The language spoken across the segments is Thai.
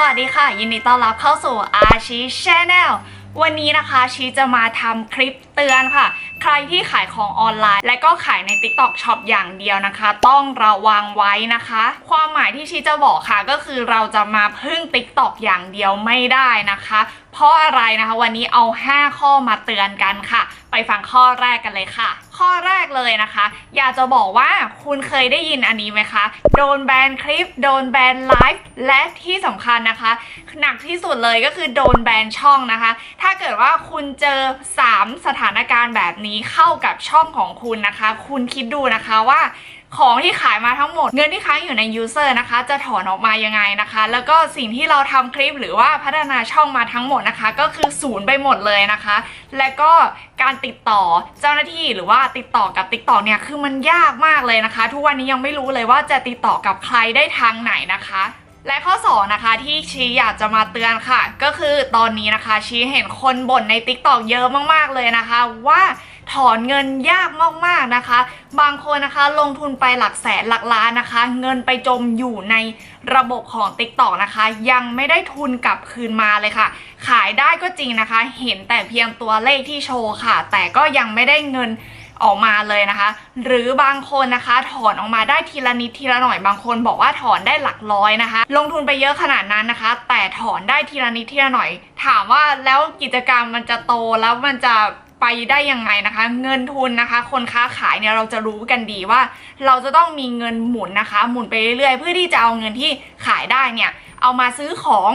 สวัสดีค่ะ ยินดีต้อนรับเข้าสู่อาชีชแนลวันนี้นะคะชีจะมาทำคลิป เตือนค่ะ ใครที่ขายของออนไลน์ และก็ขายใน TikTok Shop อย่างเดียวนะคะ ต้องระวังไว้นะคะ ความหมายที่ชีจะบอกค่ะ ก็คือเราจะมาพึ่ง TikTok อย่างเดียวไม่ได้นะคะ เพราะอะไรนะคะ วันนี้เอา 5 ข้อมาเตือนกันค่ะ ไปฟังข้อแรกกันเลยค่ะ ข้อแรกเลยนะคะ อยากจะบอกว่าคุณเคยได้ยินอันนี้ไหมคะ โดนแบนคลิป โดนแบนไลฟ์และที่สำคัญนะคะ หนักที่สุดเลยก็คือโดนแบนช่องนะคะ ถ้าเกิดว่าคุณเจอ 3 สถานานการณ์แบบนี้เข้ากับช่องของคุณนะคะ คุณคิดดูนะคะว่าของที่ขายมาทั้งหมด เงินที่ค้างอยู่ในยูเซอร์นะคะ จะถอนออกมายังไงนะคะ แล้วก็สิ่งที่เราทำคลิปหรือว่าพัฒนาช่องมาทั้งหมดนะคะ ก็คือศูนย์ไปหมดเลยนะคะ และก็การติดต่อเจ้าหน้าที่หรือว่าติดต่อกับ t ิ k t o k เนี่ยคือมันยากมากเลยนะคะ ทุกวันนี้ยังไม่รู้เลยว่าจะติดต่อกับใครได้ทางไหนนะคะ และข้อ2นะคะที่ชีอยากจะมาเตือนค่ะ ก็คือตอนนี้นะคะชีเห็นคนบ่นใน t ิ k t o k เยอะมากๆเลยนะคะ ว่าถอนเงินยากมากๆนะคะ บางคนนะคะลงทุนไปหลักแสนหลักล้านนะคะ เงินไปจมอยู่ในระบบของ t ิ k t o k นะคะ ยังไม่ได้ทุนกลับคืนมาเลยค่ะ ขายได้ก็จริงนะคะ เห็นแต่เพียงตัวเลขที่โชว์ค่ะ แต่ก็ยังไม่ได้เงิน ออกมาเลยนะคะ หรือบางคนนะคะ ถอนออกมาได้ทีละนิดทีละหน่อยบางคนบอกว่าถอนได้หลักร้อยนะคะ ลงทุนไปเยอะขนาดนั้นนะคะ แต่ถอนได้ทีละนิดทีละหน่อย ถามว่าแล้วกิจกรรมมันจะโตแล้วมันจะไปได้ยังไงนะคะ เงินทุนนะคะ คนค้าขายเนี่ยเราจะรู้กันดีว่า เราจะต้องมีเงินหมุนนะคะ หมุนไปเรื่อยๆเพื่อที่จะเอาเงินที่ขายได้เนี่ยเอามาซื้อของ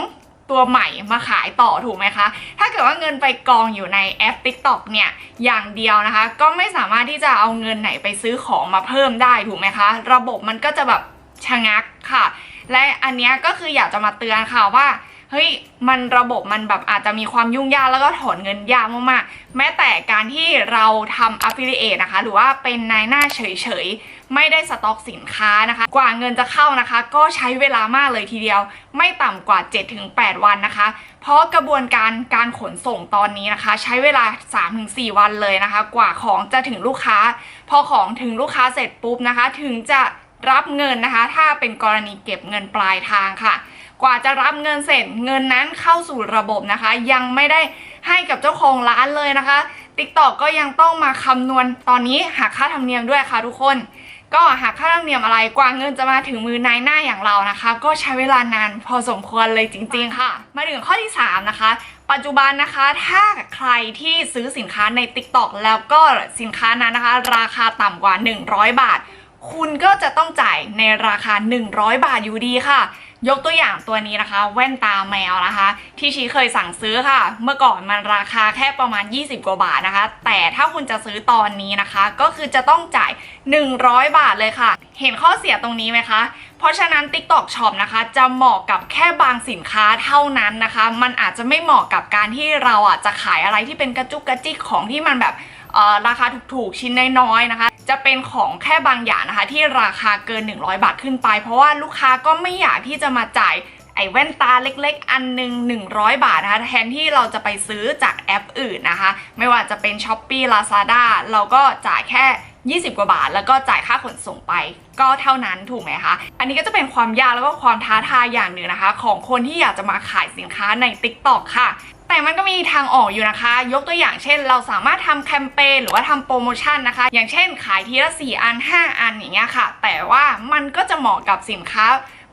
ตัวใหม่มาขายต่อถูกไหมคะ ถ้าเกิดว่าเงินไปกองอยู่ในแอป TikTok เนี่ยอย่างเดียวนะคะ ก็ไม่สามารถที่จะเอาเงินไหนไปซื้อของมาเพิ่มได้ถูกไหมคะ ระบบมันก็จะแบบชะงักค่ะ และอันนี้ก็คืออยากจะมาเตือนค่ะว่า เฮ้ยมันระบบมันแบบอาจจะมีความยุ่งยากแล้วก็ถอนเงินยากมากๆ แม้แต่การที่เราทำ affiliate นะคะ หรือว่าเป็นนายหน้าเฉยๆ ไม่ได้สต็อกสินค้านะคะ กว่าเงินจะเข้านะคะ ก็ใช้เวลามากเลยทีเดียว ไม่ต่ำกว่า 7-8 วันนะคะ เพราะกระบวนการการขนส่งตอนนี้นะคะ ใช้เวลา 3-4 วันเลยนะคะ กว่าของจะถึงลูกค้า พอของถึงลูกค้าเสร็จปุ๊บนะคะ ถึงจะรับเงินนะคะ ถ้าเป็นกรณีเก็บเงินปลายทางค่ะ กว่าจะรับเงินเสร็จเงินนั้นเข้าสู่ระบบนะคะ ยังไม่ได้ให้กับเจ้าของร้านเลยนะคะ TikTok ก็ยังต้องมาคำนวณตอนนี้หักค่าธรรมเนียมด้วยค่ะทุกคน ก็หักค่าธรรมเนียมอะไรกว่าเงินจะมาถึงมือนายหน้าอย่างเรานะคะ ก็ใช้เวลานานพอสมควรเลยจริง ๆ ค่ะ มาถึงข้อที่ 3 นะคะ ปัจจุบันนะคะถ้าใครที่ซื้อสินค้าใน TikTok แล้วก็สินค้านั้นนะคะ ราคาต่ำกว่า 100 บาท คุณก็จะต้องจ่ายในราคา 100 บาทอยู่ดีค่ะ ยกตัวอย่างตัวนี้นะคะ แว่นตาแมวนะคะ ที่ชีเคยสั่งซื้อค่ะ เมื่อก่อนมันราคาแค่ประมาณ 20 กว่าบาทนะคะ แต่ถ้าคุณจะซื้อตอนนี้นะคะ ก็คือจะต้องจ่าย 100 บาทเลยค่ะ เห็นข้อเสียตรงนี้ไหมคะเพราะฉะนั้น TikTok Shop นะคะ จะเหมาะกับแค่บางสินค้าเท่านั้นนะคะ มันอาจจะไม่เหมาะกับการที่เราอะจะขายอะไรที่เป็นกระจุกกระจิกของที่มันแบบ ราคาถูกๆ ชิ้นน้อยๆนะคะ จะเป็นของแค่บางอย่างนะคะ ที่ราคาเกิน 100 บาทขึ้นไป เพราะว่าลูกค้าก็ไม่อยากที่จะมาจ่ายไอ้แว่นตาเล็กๆ อันหนึ่ง100 บาทนะคะ แทนที่เราจะไปซื้อจากแอปอื่นนะคะ ไม่ว่าจะเป็น s h อ p e e Lazada เราก็จ่ายแค่ 20 กว่าบาท แล้วก็จ่ายค่าขนส่งไป ก็เท่านั้นถูกไหมคะ อันนี้ก็จะเป็นความยากแล้วก็ความท้าทายอย่างหนึ่งนะคะ ของคนที่อยากจะมาขายสินค้าใน TikTok ค่ะ แต่มันก็มีทางออกอยู่นะคะ ยกตัวอย่างเช่น เราสามารถทำแคมเปญหรือว่าทำโปรโมชั่นนะคะ อย่างเช่น ขายทีละ 4 อัน 5 อันอย่างเงี้ยค่ะ แต่ว่ามันก็จะเหมาะกับสินค้า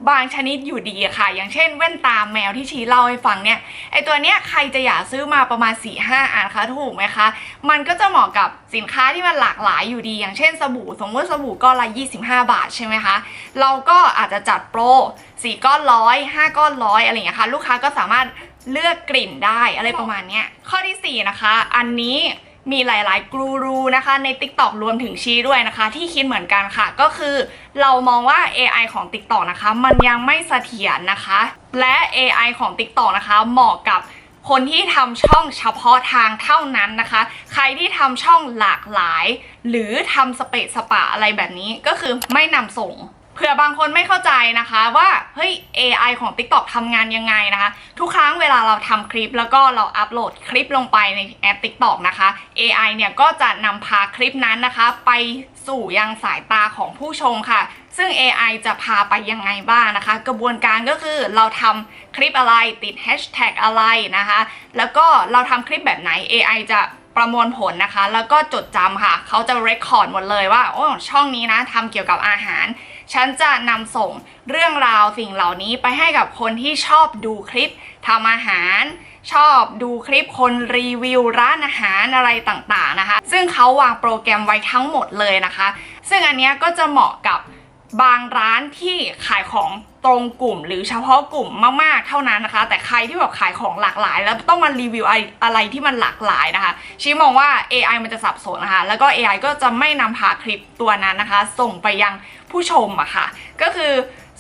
บางชนิดอยู่ดีค่ะ อย่างเช่นแว่นตาแมวที่ชี้เล่าให้ฟังเนี่ย ไอตัวเนี้ยใครจะอยากซื้อมาประมาณ 4-5อันคะถูกไหมคะ มันก็จะเหมาะกับสินค้าที่มันหลากหลายอยู่ดี อย่างเช่นสบู่ สมมติสบู่ก้อนละ 25 บาทใช่ไหมคะ เราก็อาจจะจัดโปร 4 ก้อนร้อย5ก้อนร้อยอะไรอย่างเงี้ยค่ะ ลูกค้าก็สามารถ เลือกกลิ่นได้อะไรประมาณเนี้ยข้อทีสี่4 นะคะ อันนี้มีหลายๆกรูรูนะคะใน TikTok รวมถึงชีด้วยนะคะ ที่คิดเหมือนกันค่ะ ก็คือเรามองว่า AI ของ TikTok นะคะ มันยังไม่เสถียรนะคะ และ AI ของ TikTok นะคะ เหมาะกับคนที่ทำช่องเฉพาะทางเท่านั้นนะคะ ใครที่ทำช่องหลากหลาย หรือทำสเปซสปะอะไรแบบนี้ก็คือไม่นำส่ง ผื่อบางคนไม่เข้าใจนะคะว่าเฮ้ย AI ของ TikTok ทำงานยังไงนะคะ ทุกครั้งเวลาเราทำคลิป แล้วก็เราอัปโหลดคลิปลงไปในแอป TikTok นะคะ AI เนี่ยก็จะนำพาคลิปนั้นนะคะ ไปสู่ยังสายตาของผู้ชมค่ะ ซึ่ง AI จะพาไปยังไงบ้างนะคะ กระบวนการก็คือเราทำคลิปอะไรติด hashtag อะไรนะคะ แล้วก็เราทำคลิปแบบไหน AI จะประมวลผลนะคะ แล้วก็จดจำค่ะ เขาจะ record หมดเลยว่าโอ้ช่องนี้นะทำเกี่ยวกับอาหาร ฉันจะนำส่งเรื่องราวสิ่งเหล่านี้ไปให้กับคนที่ชอบดูคลิปทำอาหาร ชอบดูคลิปคนรีวิวร้านอาหารอะไรต่างๆนะคะ ซึ่งเขาวางโปรแกรมไว้ทั้งหมดเลยนะคะ ซึ่งอันนี้ก็จะเหมาะกับบางร้านที่ขายของ ตรงกลุ่มหรือเฉพาะกลุ่มมากๆเท่านั้นนะคะ แต่ใครที่แบบขายของหลากหลาย แล้วต้องมารีวิวอะไรอะไรที่มันหลากหลายนะคะชี้มองว่า AI มันจะสับสนนะคะ แล้วก็ AI ก็จะไม่นำพาคลิปตัวนั้นนะคะ ส่งไปยังผู้ชมอะค่ะ ก็คือ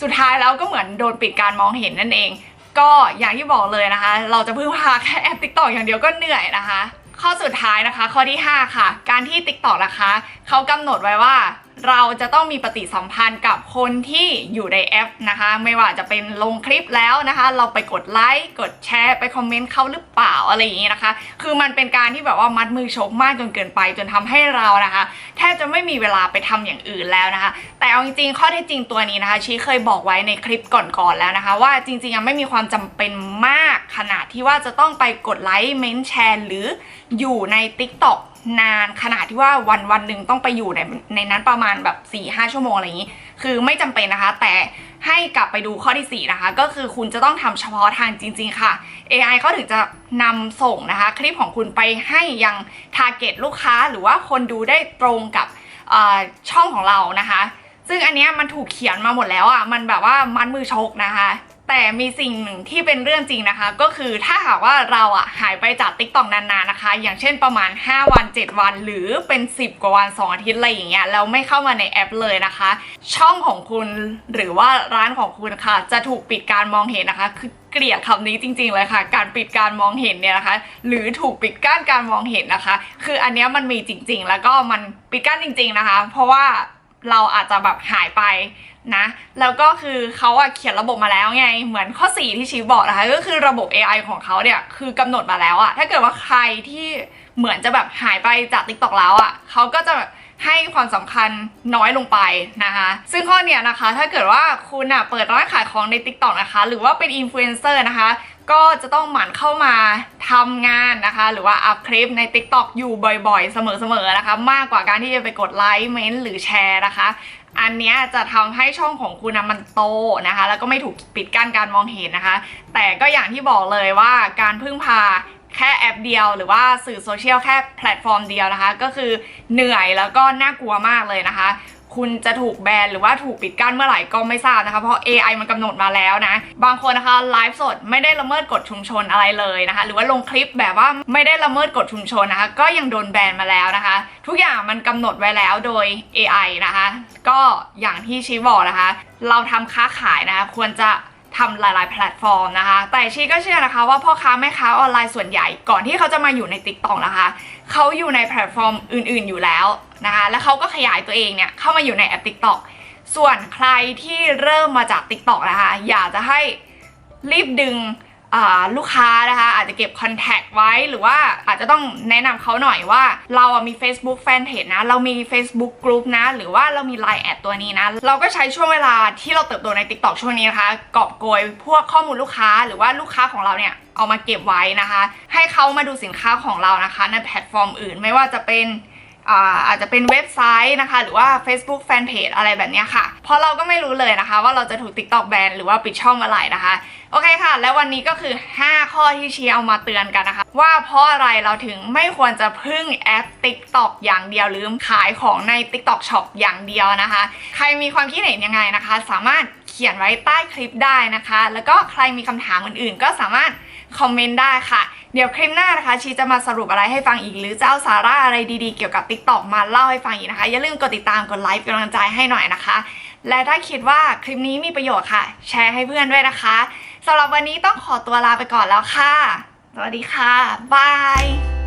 สุดท้ายแล้วก็เหมือนโดนปิดการมองเห็นนั่นเอง ก็อย่างที่บอกเลยนะคะ เราจะพึ่งพาแค่แอป TikTok อย่างเดียวก็เหนื่อยนะคะ ข้อสุดท้ายนะคะ ข้อที่ 5 ค่ะ การที่ TikTok นะคะเขากำหนดไว้ว่า เราจะต้องมีปฏิสัมพันธ์กับคนที่อยู่ในแอปนะคะ ไม่ว่าจะเป็นลงคลิปแล้วนะคะ เราไปกดไลค์กดแชร์ไปคอมเมนต์เขาหรือเปล่าอะไรอย่างนี้นะคะ คือมันเป็นการที่แบบว่ามัดมือชกมากจนเกินไป จนทำให้เรานะคะแทบจะไม่มีเวลาไปทำอย่างอื่นแล้วนะคะ แต่เอาจริงๆข้อเท็จจริงตัวนี้นะคะชีเคยบอกไว้ในคลิปก่อนๆแล้วนะคะ ว่าจริงๆยังไม่มีความจำเป็นมากขนาดที่ว่าจะต้องไปกดไลค์เมนแชร์หรืออยู่ใน TikTok นานขนาดที่ว่าวันวันหนึ่งต้องไปอยู่ในในนั้นประมาณแบบ4ี่ห้าชั่วโมงอะไรอย่างนี้ คือไม่จำเป็นนะคะ แต่ให้กลับไปดูข้อที่ 4 นะคะ ก็คือคุณจะต้องทำเฉพาะทางจริง ๆ ค่ะ AI เขาถึงจะนำส่งนะคะ คลิปของคุณไปให้ยัง target ลูกค้าหรือว่าคนดูได้ตรงกับช่องของเรานะคะ ซึ่งอันเนี้ยมันถูกเขียนมาหมดแล้วอะมันแบบว่ามัดมือชกนะคะ แต่มีสิ่งหนึ่งที่เป็นเรื่องจริงนะคะ ก็คือถ้าหากว่าเราอะหายไปจาก t ิ k t o k นานๆนะคะ อย่างเช่นประมาณ 5 วัน 7 วัน หรือเป็น 10 กว่าวัน 2 อาทิตย์อะไรอย่างเงี้ยแล้วไม่เข้ามาในแอปเลยนะคะ ช่องของคุณหรือว่าร้านของคุณค่ะ จะถูกปิดการมองเห็นนะคะ คือเกลียดคำนี้จริง ๆ เลยค่ะ การปิดการมองเห็นเนี่ยนะคะ หรือถูกปิดกั้นการมองเห็นนะคะ คืออันเนี้ยมันมีจริง ๆ แล้วก็มันปิดกั้นจริง ๆนะคะ เพราะว่า เราอาจจะแบบหายไปนะ แล้วก็คือเขาอะเขียนระบบมาแล้วไง เหมือนข้อ 4 ที่ชีบอกนะคะ ก็คือระบบ AI ของเขาเนี่ย คือกำหนดมาแล้วอะถ้าเกิดว่าใครที่เหมือนจะแบบหายไปจาก TikTok แล้วอะเขาก็จะให้ความสำคัญน้อยลงไปนะคะ ซึ่งข้อเนี้ยนะคะ ถ้าเกิดว่าคุณอะเปิดร้านขายของใน TikTok นะคะ หรือว่าเป็นอินฟลูเอนเซอร์นะคะ ก็จะต้องหมั่นเข้ามาทำงานนะคะ หรือว่าอัพคลิปใน TikTok อยู่บ่อยๆ เสมอๆนะคะ มากกว่าการที่จะไปกดไลค์เมนต์หรือแชร์นะคะ อันนี้จะทำให้ช่องของคุณนะมันโตนะคะ แล้วก็ไม่ถูกปิดกั้นการมองเห็นนะคะ แต่ก็อย่างที่บอกเลยว่าการพึ่งพาแค่แอปเดียวหรือว่าสื่อโซเชียลแค่แพลตฟอร์มเดียวนะคะ ก็คือเหนื่อยแล้วก็น่ากลัวมากเลยนะคะ คุณจะถูกแบนหรือว่าถูกปิดกั้นเมื่อไหร่ก็ไม่ทราบนะคะ เพราะ AI มันกำหนดมาแล้วนะ บางคนนะคะไลฟ์สดไม่ได้ละเมิดกฎชุมชนอะไรเลยนะคะ หรือว่าลงคลิปแบบว่าไม่ได้ละเมิดกฎชุมชนนะคะ ก็ยังโดนแบนมาแล้วนะคะ ทุกอย่างมันกำหนดไว้แล้วโดย AI นะคะ ก็อย่างที่ชี้บอกนะคะ เราทำค้าขายนะคะควรจะ ทำหลายๆ แพลตฟอร์มนะคะ แต่ชีก็เชื่อนะคะว่าพ่อค้าแม่ค้าออนไลน์ส่วนใหญ่ก่อนที่เขาจะมาอยู่ใน t ิ k t o k นะคะเขาอยู่ในแพลตฟอร์มอื่นๆอยู่แล้วนะคะ แล้วเขาก็ขยายตัวเองเนี่ยเข้ามาอยู่ในแอป TikTok ส่วนใครที่เริ่มมาจาก TikTok นะคะ อยากจะให้รีบดึง ลูกค้านะคะ อาจจะเก็บคอนแทคไว้หรือว่าอาจจะต้องแนะนำเขาหน่อยว่า เราอะมี Facebook Fanpage นะ เรามี Facebook Group นะ หรือว่าเรามี Line แอดตัวนี้นะ เราก็ใช้ช่วงเวลาที่เราเติบโตใน TikTok ช่วงนี้นะคะกอบโกยพวกข้อมูลลูกค้าหรือว่าลูกค้าของเราเนี่ยเอามาเก็บไว้นะคะ ให้เขามาดูสินค้าของเรานะคะในแพลตฟอร์มอื่นไม่ว่าจะเป็น อาจจะเป็นเว็บไซต์นะคะ หรือว่า Facebook Fanpage อะไรแบบนี้ค่ะ เพราะเราก็ไม่รู้เลยนะคะ ว่าเราจะถูก TikTok แบนหรือว่าปิดช่องเมื่อไหร่นะคะ โอเคค่ะ แล้ววันนี้ก็คือ 5 ข้อที่เชียร์เอามาเตือนกันนะคะ ว่าเพราะอะไรเราถึงไม่ควรจะพึ่งแอป TikTok อย่างเดียวหรือขายของใน TikTok Shop อย่างเดียวนะคะ ใครมีความคิดเห็นยังไงนะคะ สามารถเขียนไว้ใต้คลิปได้นะคะ แล้วก็ใครมีคำถามอื่นๆ ก็สามารถ คอมเมนต์ได้ค่ะ เดี๋ยวคลิปหน้านะคะ ชีจะมาสรุปอะไรให้ฟังอีก หรือจะเอาสาระอะไรดีๆเกี่ยวกับ TikTok มาเล่าให้ฟังอีกนะคะ อย่าลืมกดติดตามกดไลค์เป็นกำลังใจให้หน่อยนะคะ และถ้าคิดว่าคลิปนี้มีประโยชน์ค่ะ แชร์ให้เพื่อนด้วยนะคะสำหรับวันนี้ต้องขอตัวลาไปก่อนแล้วค่ะ สวัสดีค่ะบาย